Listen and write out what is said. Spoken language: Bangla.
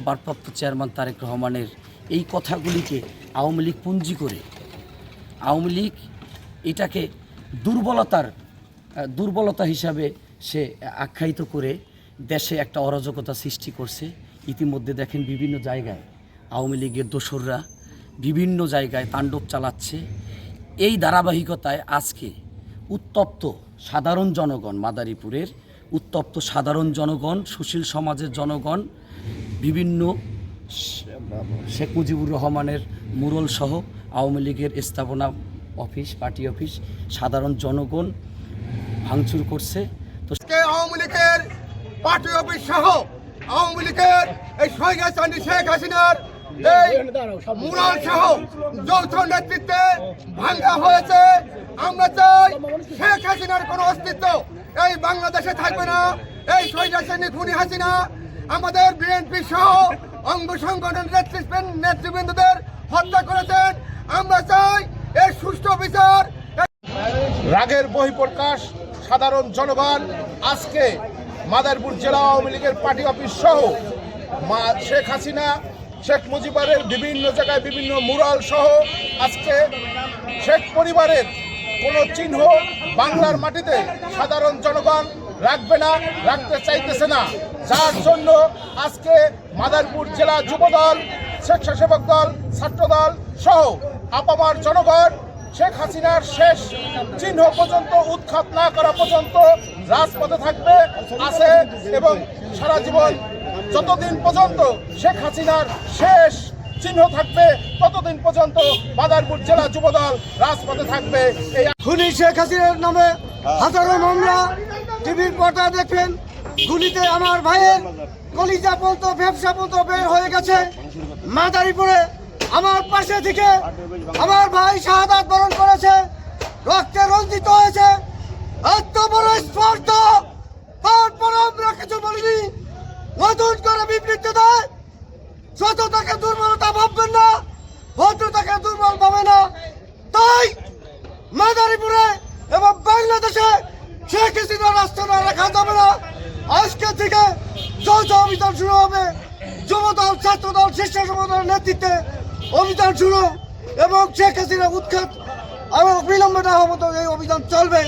লীগের ভারপ্রাপ্ত চেয়ারম্যান তারেক রহমানের এই কথাগুলিকে আওয়ামী লীগ পুঞ্জি করে, আওয়ামী লীগ এটাকে দুর্বলতার, দুর্বলতা হিসাবে সে আখ্যায়িত করে দেশে একটা অরাজকতা সৃষ্টি করছে। ইতিমধ্যে দেখেন বিভিন্ন জায়গায় আওয়ামী লীগের দোসররা বিভিন্ন জায়গায় তাণ্ডব চালাচ্ছে। এই ধারাবাহিকতায় আজকে উত্তপ্ত সাধারণ জনগণ, মাদারীপুরের উত্তপ্ত সাধারণ জনগণ, সুশীল সমাজের জনগণ বিভিন্ন শেখ মুজিবুর রহমানের মুরল সহ আওয়ামী লীগের স্থাপনা অফিস, পার্টি অফিস, সাধারণ জনগণ ভাঙচুর করছে। তো আওয়ামী লীগের পার্টি অফিস সহ আওয়ামী লীগের এই চান্দি শেখ হাসিনার এই মুরাল সহ যৌথ নেতৃত্বে ভাঙ্গা হয়েছে। আমরা চাই শেখ হাসিনার কোনো অস্তিত্ব এই বাংলাদেশে থাকবে না। এই হাসিনী খুনি হাসিনা আমাদের বিএনপি সহ অঙ্গ সংগঠন নেতৃবৃন্দদের হত্যা করেছেন। আমরা চাই এর সুষ্ঠু বিচার। রাগের বহিঃপ্রকাশ, সাধারণ জনগণ, আজকে মাদারপুর জেলা আওয়ামী লীগের পার্টি অফিস সহ মা শেখ হাসিনা, শেখ মুজিবের বিভিন্ন জায়গায় বিভিন্ন মুরাল সহ আজকে শেখ পরিবারের কোনো চিহ্ন বাংলার মাটিতে সাধারণ জনগণ রাখবে না, রাখতে চাইতেছে না। যার জন্য আজকে মাদারপুর জেলা যুবদল, স্বেচ্ছাসেবক দল, ছাত্রদল সহ আপামার জনগণ, শেখ হাসিনার শেষ চিহ্ন পর্যন্ত উৎখাত না করা পর্যন্ত রাজপথে থাকবে, আছে এবং সারা জীবন যতদিন পর্যন্ত শেখ হাসিনার শেষ চিহ্ন থাকবে, ততদিন পর্যন্ত বাদারপুর জেলা যুবদল রাজপথে থাকবে। এই খুনি শেখ হাসিনার নামে হাজারো মামলা টিভির পর্দায় দেখেন গুলিতে আমার ভাইয়ের কলিজা পর্যন্ত ব্যবসা পর্যন্ত বের হয়ে গেছে। মাদারীপুরে আমার পাশে থেকে আমার ভাই শাহাদাত বরণ করেছে। রক্তে রঞ্জিত হয়েছে। এত বড় স্পর্ধা তারপর আমরা কিছু বলিনি। নতুন করে বিবৃতি দেয়। সততাকে দুর্বলতা ভাববেন না। ভদ্রতাকে দুর্বল ভাবে না। তাই মাদারীপুরে এবং বাংলাদেশে শেখ হাসিনার রাস্তা না রাখা যাবে না। আজকে থেকে যৌথ অভিযান শুরু হবে। যুবদল, ছাত্রদল, শীর্ষ সমদলের নেতৃত্বে অভিযান শুরু এবং শেখ হাসিনা উৎখাত এবং বিলম্বে না হওয়া মতো এই অভিযান চলবে।